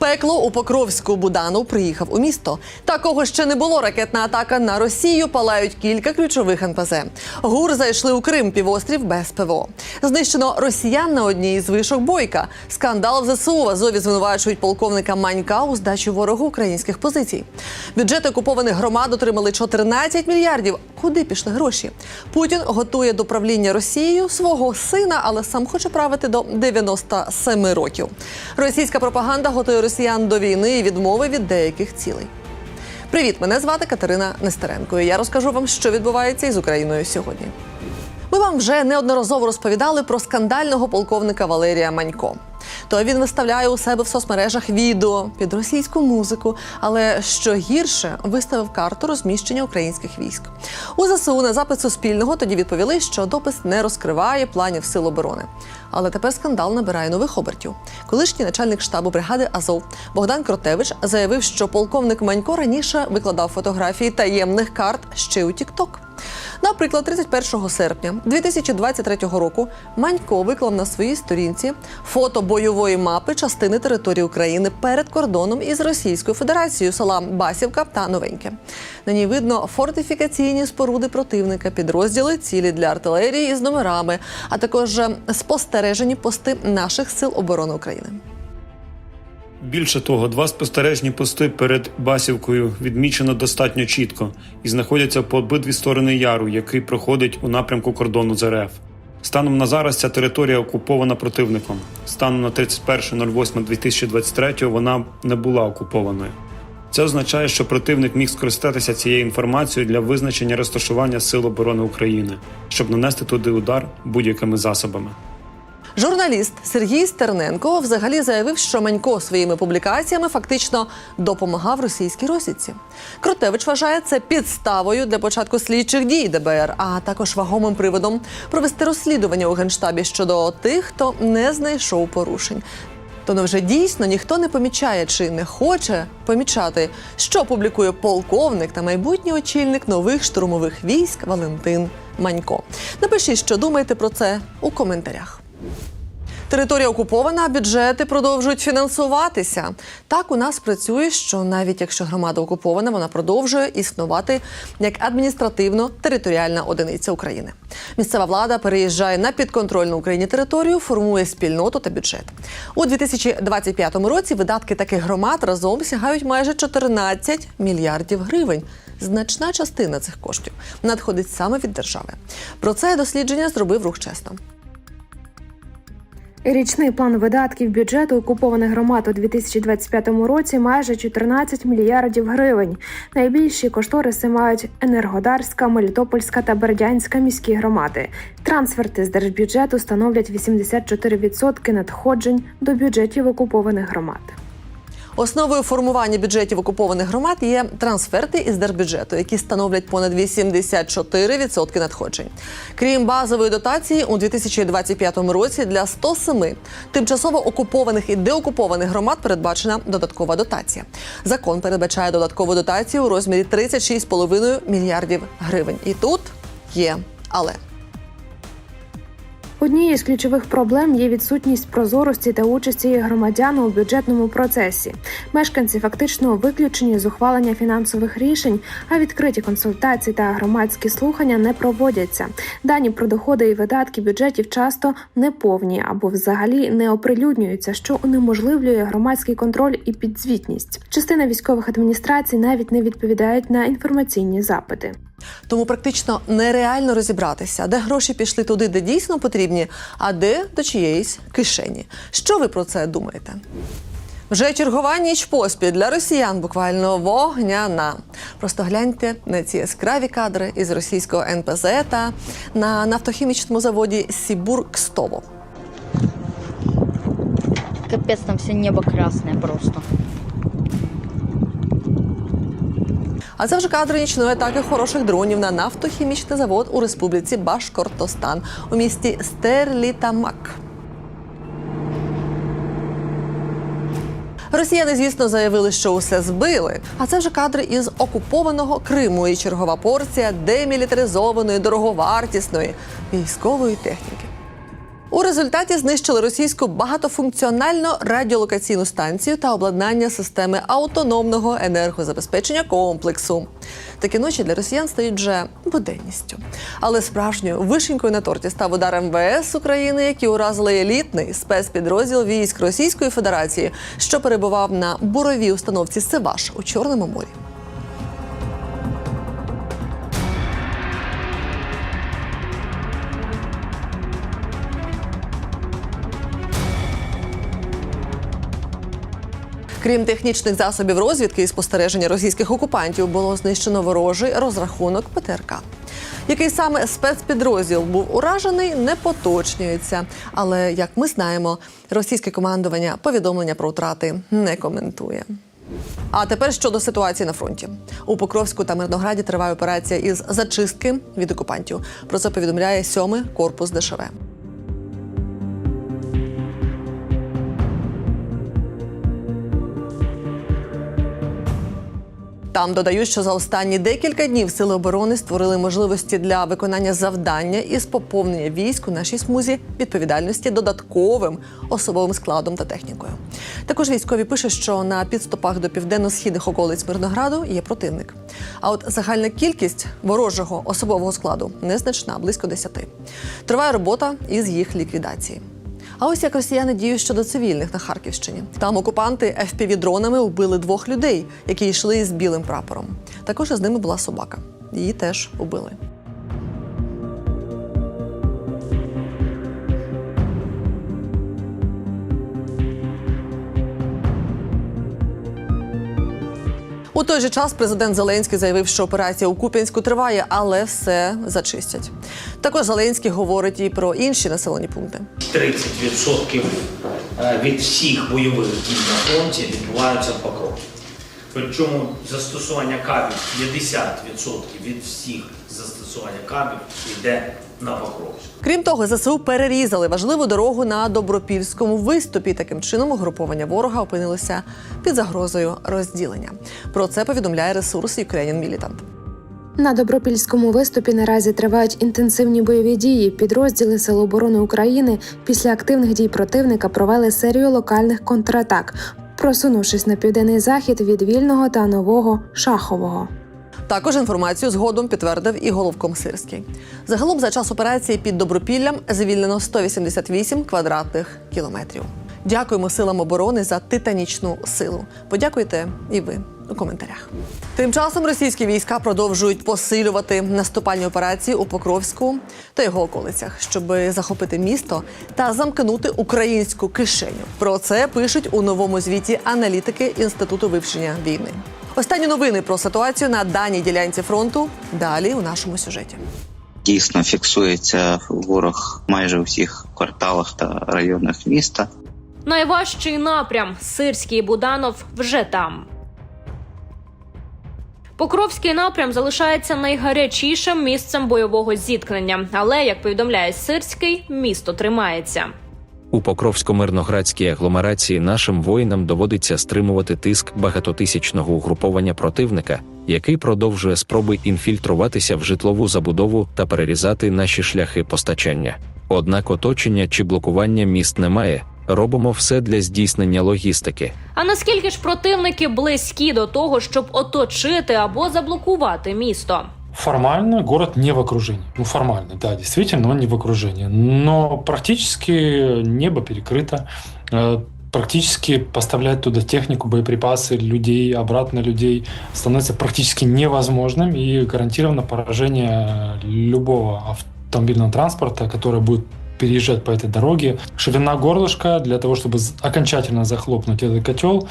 Пекло у Покровську Буданов приїхав у місто. Такого ще не було. Ракетна атака на Росію палають кілька ключових НПЗ. ГУР зайшли у Крим, півострів без ПВО. Знищено росіян на одній із вишок бойка. Скандал в ЗСУ в Азові звинувачують полковника Манька у здачі ворогу українських позицій. Бюджети окупованих громад отримали 14 мільярдів. Куди пішли гроші? Путін готує до правління Росією свого сина, але сам хоче правити до 97 років. Російська пропаганда готує росіян до війни і відмови від деяких цілей. Привіт, мене звати Катерина Нестеренко. і Я розкажу вам, що відбувається із Україною сьогодні. Ми вам вже неодноразово розповідали про скандального полковника Валерія Манько. То він виставляє у себе в соцмережах відео під російську музику, але що гірше виставив карту розміщення українських військ. У ЗСУ на запит Суспільного тоді відповіли, що допис не розкриває планів сил оборони. Але тепер скандал набирає нових обертів. Колишній начальник штабу бригади Азов Богдан Кротевич заявив, що полковник Манько раніше викладав фотографії таємних карт ще у Тікток. Наприклад, 31 серпня 2023 року Манько виклав на своїй сторінці фото бойової мапи частини території України перед кордоном із Російською Федерацією села Басівка та Новеньке. На ній видно фортифікаційні споруди противника, підрозділи, цілі для артилерії із номерами, а також спостережені пости наших сил оборони України. Більше того, два спостережні пости перед Басівкою відмічено достатньо чітко і знаходяться по обидві сторони яру, який проходить у напрямку кордону з РФ. Станом на зараз ця територія окупована противником. Станом на 31.08.2023 вона не була окупованою. Це означає, що противник міг скористатися цією інформацією для визначення розташування Сил оборони України, щоб нанести туди удар будь-якими засобами. Журналіст Сергій Стерненко взагалі заявив, що Манько своїми публікаціями фактично допомагав російській розвідці. Кротевич вважає це підставою для початку слідчих дій ДБР, а також вагомим приводом провести розслідування у генштабі щодо тих, хто не знайшов порушень. То невже дійсно ніхто не помічає чи не хоче помічати, що публікує полковник та майбутній очільник нових штурмових військ Валентин Манько. Напишіть, що думаєте про це у коментарях. Територія окупована, бюджети продовжують фінансуватися. Так у нас працює, що навіть якщо громада окупована, вона продовжує існувати як адміністративно-територіальна одиниця України. Місцева влада переїжджає на підконтрольну Україні територію, формує спільноту та бюджет. У 2025 році видатки таких громад разом сягають майже 14 мільярдів гривень. Значна частина цих коштів надходить саме від держави. Про це дослідження зробив рух чесно. Річний план видатків бюджету окупованих громад у 2025 році майже 14 мільярдів гривень. Найбільші кошториси мають Енергодарська, Мелітопольська та Бердянська міські громади. Трансферти з держбюджету становлять 84% надходжень до бюджетів окупованих громад. Основою формування бюджетів окупованих громад є трансферти із держбюджету, які становлять понад 84% надходжень. Крім базової дотації, у 2025 році для 107 тимчасово окупованих і деокупованих громад передбачена додаткова дотація. Закон передбачає додаткову дотацію у розмірі 36,5 мільярдів гривень. І тут є але. Однією з ключових проблем є відсутність прозорості та участі громадян у бюджетному процесі. Мешканці фактично виключені з ухвалення фінансових рішень, а відкриті консультації та громадські слухання не проводяться. Дані про доходи і видатки бюджетів часто неповні або взагалі не оприлюднюються, що унеможливлює громадський контроль і підзвітність. Частина військових адміністрацій навіть не відповідають на інформаційні запити. Тому практично нереально розібратися, де гроші пішли туди, де дійсно потрібні, а де до чиєїсь кишені. Що ви про це думаєте? Вже чергова ніч поспіль для росіян буквально вогняна. Просто гляньте на ці яскраві кадри із російського НПЗ та на нафтохімічному заводі Сібур-Кстово. Капец, там все небо красное просто. А це вже кадри нічної атаки хороших дронів на нафтохімічний завод у республіці Башкортостан у місті Стерлітамак. Росіяни, звісно, заявили, що усе збили. А це вже кадри із окупованого Криму і чергова порція демілітаризованої, дороговартісної військової техніки. У результаті знищили російську багатофункціональну радіолокаційну станцію та обладнання системи автономного енергозабезпечення комплексу. Такі ночі для росіян стають вже буденністю. Але справжньою вишенькою на торті став удар МВС України, які уразили елітний спецпідрозділ військ Російської Федерації, що перебував на буровій установці Севаш у Чорному морі. Крім технічних засобів розвідки і спостереження російських окупантів, було знищено ворожий розрахунок ПТРК. Який саме спецпідрозділ був уражений, не поточнюється. Але як ми знаємо, російське командування повідомлення про втрати не коментує. А тепер щодо ситуації на фронті у Покровську та Мирнограді триває операція із зачистки від окупантів. Про це повідомляє сьомий корпус ДШВ. Там додають, що за останні декілька днів сили оборони створили можливості для виконання завдання із поповнення військ у нашій смузі відповідальності додатковим особовим складом та технікою. Також військові пишуть, що на підступах до південно-східних околиць Мирнограду є противник. А от загальна кількість ворожого особового складу незначна, близько 10. Триває робота із їх ліквідації. А ось як росіяни діють щодо цивільних на Харківщині. Там окупанти FPV-дронами вбили двох людей, які йшли з білим прапором. Також із ними була собака. Її теж убили. У той же час президент Зеленський заявив, що операція у Куп'янську триває, але все зачистять. Також Зеленський говорить і про інші населені пункти. 30% е, від всіх бойових дій на фронті відбуваються в Покровську. Причому застосування кабів 50% від всіх застосування кабів йде на Покровську. Крім того, ЗСУ перерізали важливу дорогу на добропільському виступі. Таким чином, угруповання ворога опинилося під загрозою розділення. Про це повідомляє ресурс Ukrainian Militant. На добропільському виступі наразі тривають інтенсивні бойові дії. Підрозділи Сил оборони України після активних дій противника провели серію локальних контратак, просунувшись на південний захід від вільного та нового шахового. Також інформацію згодом підтвердив і головком Сирський. Загалом за час операції під Добропіллям звільнено 188 квадратних кілометрів. Дякуємо силам оборони за титанічну силу. Подякуйте і ви у коментарях. Тим часом російські війська продовжують посилювати наступальні операції у Покровську та його околицях, щоб захопити місто та замкнути українську кишеню. Про це пишуть у новому звіті аналітики Інституту вивчення війни. Останні новини про ситуацію на даній ділянці фронту далі у нашому сюжеті. Дійсно фіксується ворог майже у всіх кварталах та районах міста. Найважчий напрям Сирський Буданов вже там. Покровський напрям залишається найгарячішим місцем бойового зіткнення, але як повідомляє Сирський, місто тримається. У Покровсько-мирноградській агломерації нашим воїнам доводиться стримувати тиск багатотисячного угруповання противника, який продовжує спроби інфільтруватися в житлову забудову та перерізати наші шляхи постачання. Однак оточення чи блокування міст немає. Робимо все для здійснення логістики. А наскільки ж противники близькі до того, щоб оточити або заблокувати місто? Формально город не в окружении. Ну, формально, да, действительно, он не в окружении. Но практически небо перекрыто. Э, Практически поставлять туда технику, боеприпасы, людей, обратно людей становится практически невозможным и гарантировано поражение любого автомобильного транспорта, который будет переезжать по этой дороге. Ширина горлышка для того, чтобы окончательно захлопнуть этот котел,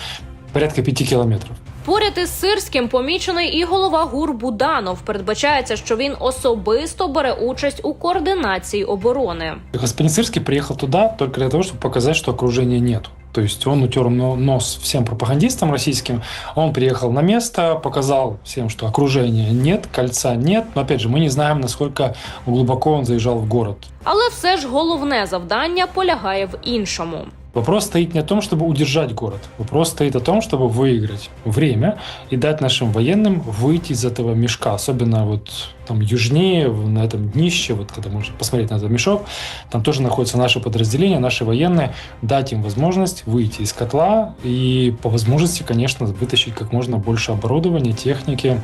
порядка 5 километров. Поряд із Сирським помічений і голова ГУР Буданов. Передбачається, що він особисто бере участь у координації оборони. Господин Сырский приехал туда только для того, чтобы показать, что окружения нет. То есть он утер но- нос всем пропагандистам российским. Он приехал на место, показал всем, что окружения нет, кольца нет. Но опять же, мы не знаем, насколько глубоко он заезжал в город. Але все ж головне завдання полягає в іншому. Вопрос стоит не о том, чтобы удержать город. Вопрос стоит о том, чтобы выиграть время и дать нашим военным выйти из этого мешка. Особенно вот там южнее, на этом днище, вот когда можно посмотреть на этот мешок, там тоже находятся наши подразделения, наши военные. Дать им возможность выйти из котла и по возможности, конечно, вытащить как можно больше оборудования, техники,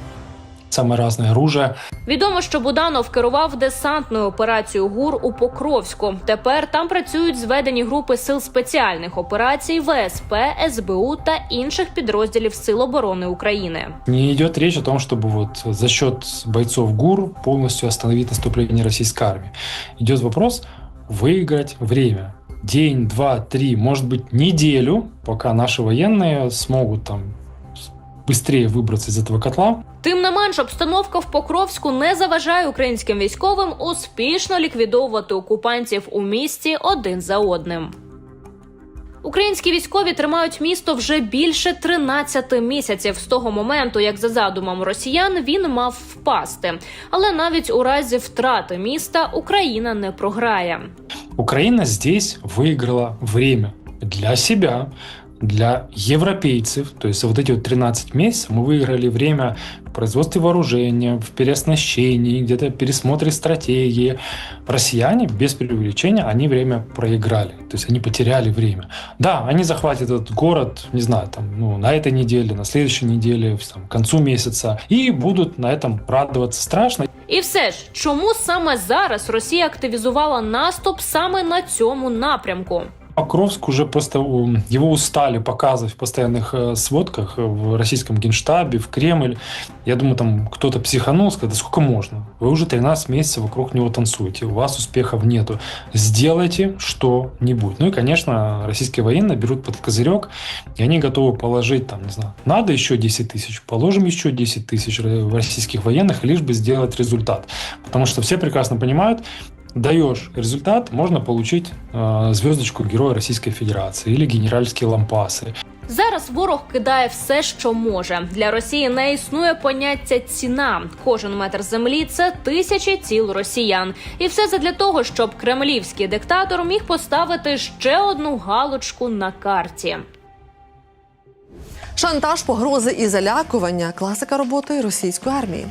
самое разное оружие. Відомо, що Буданов керував десантною операцією ГУР у Покровську. Тепер там працюють зведені групи сил спеціальних операцій ВСП, СБУ та інших підрозділів Сил оборони України. Не идет речь о том, чтобы вот за счет бойцов ГУР полностью остановить наступление российской армии. Идет вопрос выиграть время. День, два, три, может быть, неделю, пока наши военные смогут там быстрее выбраться из этого котла. Тим не менш, обстановка в Покровську не заважає українським військовим успішно ліквідовувати окупантів у місті один за одним. Українські військові тримають місто вже більше 13 місяців з того моменту, як за задумом росіян він мав впасти. Але навіть у разі втрати міста Україна не програє. Украина здесь выиграла время для себя, для европейцев. То есть за вот эти вот 13 месяцев мы выиграли время в производстве вооружения, в переоснащении, где-то пересмотре стратегии. Россияне, без преувеличения, они время проиграли. То есть они потеряли время. Да, они захватят этот город, не знаю, там, ну, на этой неделе, на следующей неделе, там, к концу месяца, и будут на этом радоваться страшно. І все ж, чому саме зараз Росія активізувала наступ саме на цьому напрямку? Покровск уже просто его устали показывать в постоянных э, сводках э, в российском генштабе, в Кремль. Я думаю, там кто-то психанул, сказал, да сколько можно? Вы уже 13 месяцев вокруг него танцуете, у вас успехов нету. Сделайте что-нибудь. Ну и, конечно, российские военные берут под козырек, и они готовы положить, там, не знаю, надо еще 10 тысяч, положим еще 10 тысяч ро- российских военных, лишь бы сделать результат. Потому что все прекрасно понимают, даешь результат, можно получить э, Героя Российской Федерации или генеральские лампасы. Зараз ворог кидає все, що може. Для Росії не існує поняття ціна. Кожен метр землі це тисячі тіл росіян. І все задля того, щоб кремлівський диктатор міг поставити ще одну галочку на карті. Шантаж, погрози і залякування класика роботи російської армії.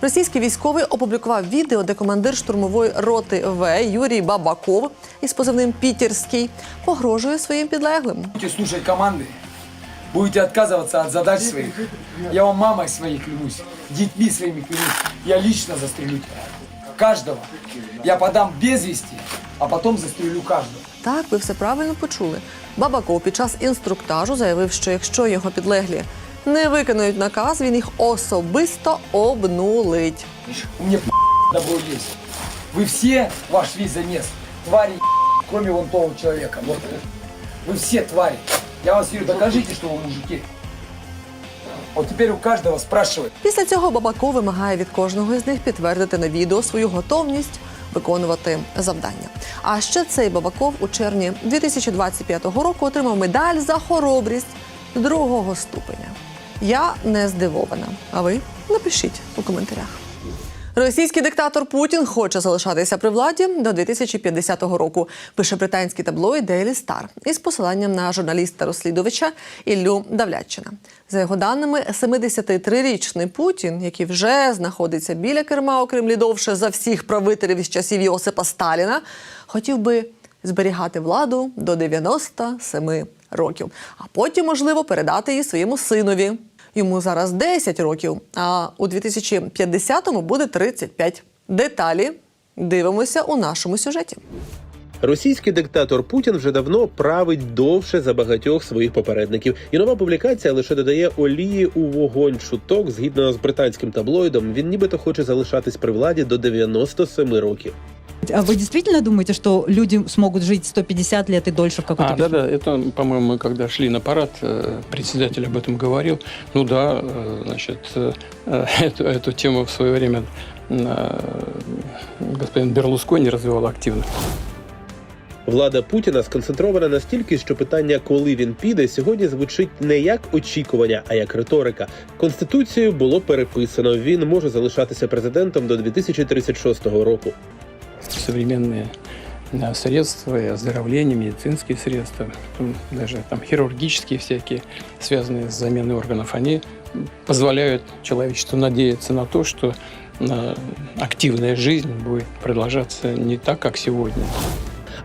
Російський військовий опублікував відео, де командир штурмової роти В Юрій Бабаков із позивним Пітерський погрожує своїм підлеглим. будете слушать команды, будете отказываться от задач своих, я вам мамой своей клянусь, детьми своими клянусь, я лично застрелю тебя. Каждого. Я подам без вести, а потом застрелю каждого. Так, ви все правильно почули. Бабаков під час інструктажу заявив, що якщо його підлеглі не виконують наказ, він їх особисто обнулить. У меня добро есть. Вы все, ваш весь замес, твари, кроме вон того человека. Вот. Вы все твари. Я вас верю, докажите, что вы мужики. Вот теперь у каждого спрашивает. Після цього Бабаков вимагає від кожного з них підтвердити на відео свою готовність виконувати завдання. А ще цей Бабаков у червні 2025 року отримав медаль за хоробрість другого ступеня. Я не здивована. А ви напишіть у коментарях. Російський диктатор Путін хоче залишатися при владі до 2050 року. Пише британський таблоїд Daily Star із посиланням на журналіста-розслідувача Іллю Давлятчина. За його даними, 73-річний Путін, який вже знаходиться біля керма у Кремлі довше за всіх правителів із часів Йосипа Сталіна, хотів би зберігати владу до 97 років, а потім, можливо, передати її своєму синові. Йому зараз 10 років, а у 2050-му буде 35. Деталі дивимося у нашому сюжеті. Російський диктатор Путін вже давно править довше за багатьох своїх попередників, і нова публікація лише додає олії у вогонь чуток. Згідно з британським таблоїдом, він нібито хоче залишатись при владі до 97 років. А вы действительно думаете, что люди смогут жить 150 лет и дольше в какой-то А, да, да, это, по-моему, мы когда шли на парад, э, председатель об этом говорил. Ну да, э, значит, э, эту, эту тему в свое время э, господин Берлускони развивал активно. Влада Путіна сконцентрована настільки, що питання, коли він піде, сьогодні звучить не як очікування, а як риторика. Конституцію було переписано. Він може залишатися президентом до 2036 року. Современные э, средства и оздоровления, медицинские средства, даже там хирургические всякие, связанные с заменой органов, они позволяют человечеству надеяться на то, что э, активная жизнь будет продолжаться не так, как сегодня.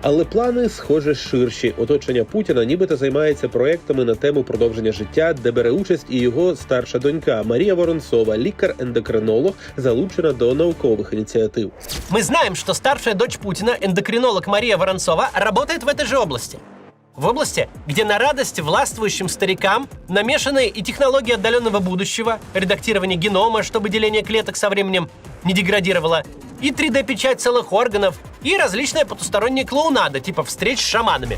Але плани, схоже, ширші. Оточення Путіна нібито займається проектами на тему продовження життя, де бере участь і його старша донька Марія Воронцова, лікар-ендокринолог, залучена до наукових ініціатив. Мы знаем, что старшая дочь Путина, эндокринолог Мария Воронцова, работает в этой же области. В области, где на радость властвующим старикам намешаны и технологии отдаленного будущего, редактирование генома, чтобы деление клеток со временем не деградировало, и 3D-печать целых органов, и различная потусторонняя клоунада, типа встреч с шаманами.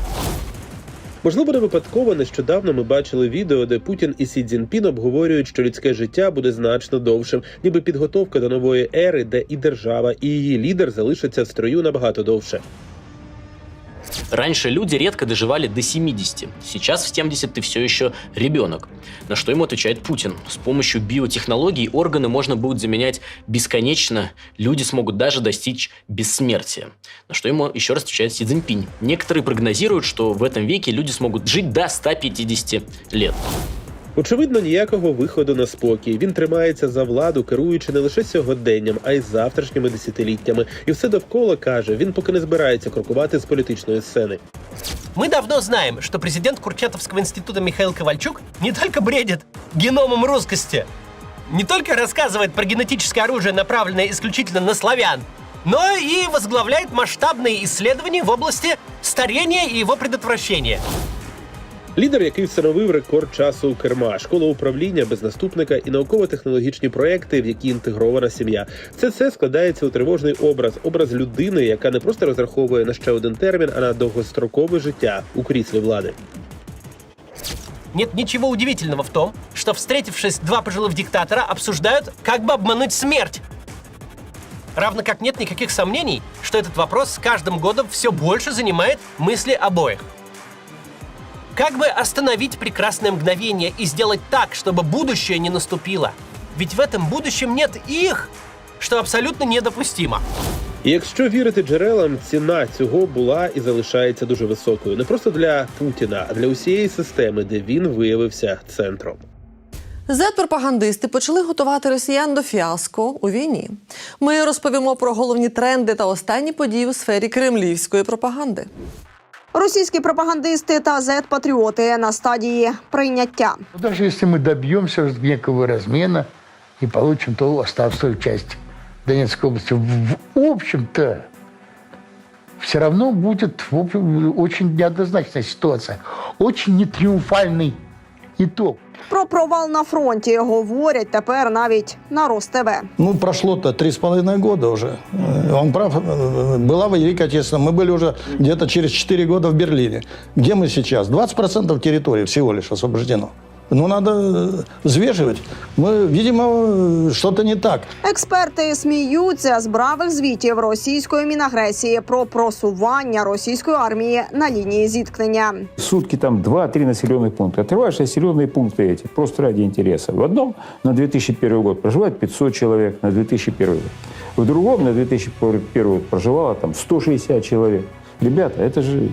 Можливо, не випадково нещодавно ми бачили відео, де Путін і Сі Цзінпін обговорюють, що людське життя буде значно довшим, ніби підготовка до нової ери, де і держава, і її лідер залишаться в строю набагато довше. Раньше люди редко доживали до 70. Сейчас в 70 ты все еще ребенок. На что ему отвечает Путин. С помощью биотехнологий органы можно будет заменять бесконечно. Люди смогут даже достичь бессмертия. На что ему еще раз отвечает Си Цзиньпинь. Некоторые прогнозируют, что в этом веке люди смогут жить до 150 лет. Очевидно, ніякого виходу на спокій. Він тримається за владу, керуючи не лише сьогоденням, а й завтрашніми десятиліттями. І все довкола каже, він поки не збирається крокувати з політичної сцени. Мы давно знаем, что президент Курчатовского института Михаил Ковальчук не только бредит геномом русскости, не только рассказывает про генетическое оружие, направленное исключительно на славян, но и возглавляет масштабные исследования в области старения и его предотвращения. Лідер, який встановив рекорд часу у керма, школа управління без наступника і науково-технологічні проекти, в які інтегрована сім'я. Це все складається у тривожний образ, образ людини, яка не просто розраховує на ще один термін, а на довгострокове життя у кріслі влади. Нет ничего удивительного в том, что, встретившись два пожилых диктатора, обсуждают, как бы обмануть смерть. Равно как нет никаких сомнений, что этот вопрос с каждым годом все больше занимает мысли обоих. Как бы остановить прекрасное мгновение и сделать так, чтобы будущее не наступило? Ведь в этом будущем нет их, что абсолютно недопустимо. І якщо вірити джерелам, ціна цього була і залишається дуже високою не просто для Путіна, а для усієї системи, де він виявився центром. Зет-пропагандисти почали готувати росіян до фіаско у війні. Ми розповімо про головні тренди та останні події у сфері кремлівської пропаганди. Російські пропагандисти та зет-патріоти на стадії прийняття. Даже если мы добьемся некого размена и получим ту оставшую часть Донецкой области, в, в общем-то, все равно будет в общем, очень неоднозначная ситуация, очень нетриумфальный итог. Про провал на фронті говорять тепер навіть на РосТВ. Ну, прошло-то три с половиной года уже. Э, Он прав. э, Была Великая Отечественная. Мы были уже где-то через 4 года в Берлине. Где мы сейчас? 20% территории всего лишь освобождено. Ну, надо э, взвешивать. Мы, видимо, э, что-то не так. Експерти сміються з бравих звітів російської мінагресії про просування російської армії на лінії зіткнення. Сутки там 2-3 населенных пункта. Открываешь населенные пункты эти, просто ради интереса. В одном на 2001 год проживает 500 человек, на 2001 год. В другом на 2001 год проживало там 160 человек. Ребята, это же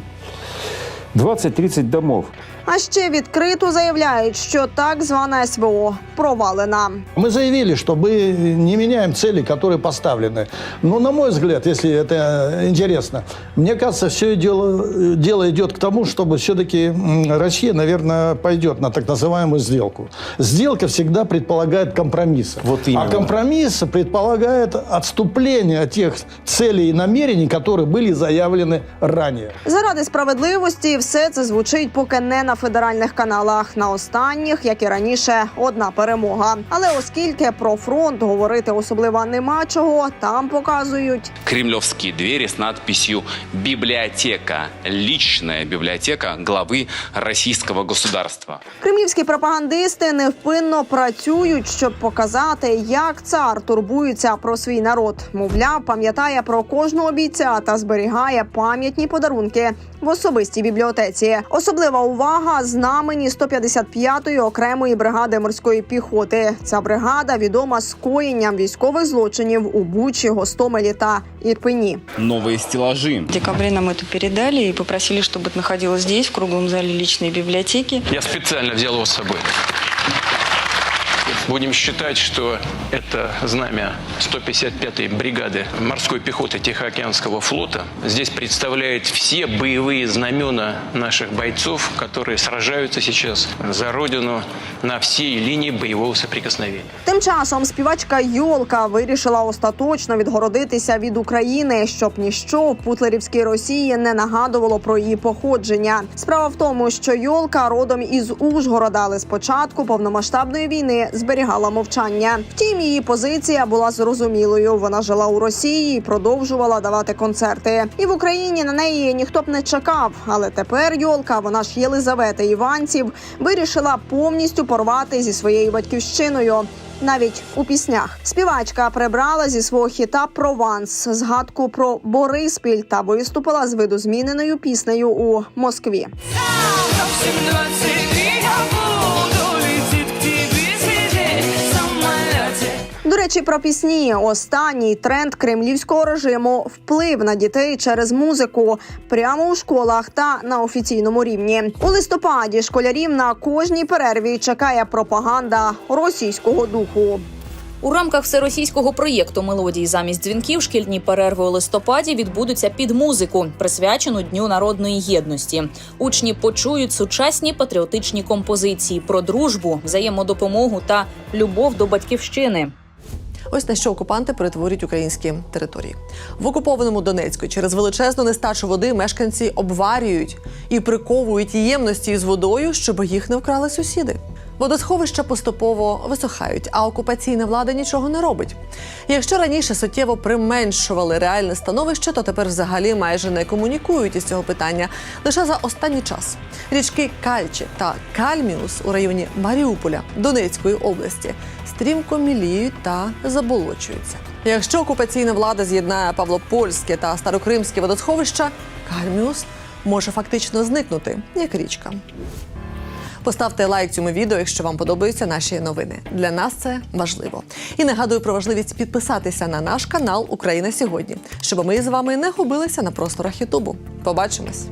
20-30 домов. А ще відкрито заявляють, що так звана СВО провалена. Мы заявили, что мы не меняем цели, которые поставлены. Но, на мой взгляд, если это интересно, мне кажется, все дело, дело идет к тому, чтобы все-таки Россия, наверное, пойдет на так называемую сделку. Сделка всегда предполагает компромиссы. Вот именно. А компромисс предполагает отступление от тех целей и намерений, которые были заявлены ранее. Заради справедливості все це звучить поки не на федеральних каналах. На останніх, як і раніше, одна перемога. Але оскільки про фронт говорити особливо нема чого, там показують Кремлевские двери с надписью «Библиотека». Личная библиотека главы российского государства. Кремлівські пропагандисти невпинно працюють, щоб показати, як цар турбується про свій народ. Мовляв, пам'ятає про кожного бійця та зберігає пам'ятні подарунки в особистій бібліотеці. Особлива увага знамені 155-ї окремої бригади морської піхоти. Ця бригада відома скоєнням військових злочинів у Бучі, Гостомелі та Ірпені. Новые стеллажи. В декабре нам это передали и попросили, чтобы это находилось здесь, в круглом зале личной библиотеки. Я специально взял его с собой. Будем считать, что это знамя 155-й бригады морской пехоты Тихоокеанского флота. Здесь представляет все боевые знамена наших бойцов, которые сражаются сейчас за родину на всей линии боевого соприкосновения. Тим часом співачка Йолка вирішила остаточно відгородитися від України, щоб ніщо в путлерівській Росії не нагадувало про її походження. Справа в тому, що Йолка родом із Ужгорода, але спочатку повномасштабної війни зберігала мовчання. Втім, її позиція була зрозумілою. Вона жила у Росії і продовжувала давати концерти. І в Україні на неї ніхто б не чекав. Але тепер Йолка, вона ж Єлизавета Іванців, вирішила повністю порвати зі своєю батьківщиною. Навіть у піснях співачка прибрала зі свого хіта Прованс згадку про Бориспіль та виступила з видозміненою піснею у Москві. До речі, про пісні останній тренд кремлівського режиму вплив на дітей через музику прямо у школах та на офіційному рівні. У листопаді школярів на кожній перерві чекає пропаганда російського духу. У рамках всеросійського проєкту мелодії замість дзвінків шкільні перерви у листопаді відбудуться під музику, присвячену Дню народної єдності. Учні почують сучасні патріотичні композиції про дружбу, взаємодопомогу та любов до батьківщини. Ось на що окупанти перетворюють українські території. В окупованому Донецьку через величезну нестачу води мешканці обварюють і приковують ємності з водою, щоб їх не вкрали сусіди. Водосховища поступово висохають, а окупаційна влада нічого не робить. Якщо раніше суттєво применшували реальне становище, то тепер взагалі майже не комунікують із цього питання лише за останній час. Річки Кальчі та Кальміус у районі Маріуполя Донецької області стрімко міліють та заболочуються. Якщо окупаційна влада з'єднає Павлопольське та Старокримське водосховища, Кальміус може фактично зникнути як річка. Поставте лайк цьому відео, якщо вам подобаються наші новини. Для нас це важливо. І нагадую про важливість підписатися на наш канал Україна сьогодні, щоб ми з вами не губилися на просторах Ютубу. Побачимось.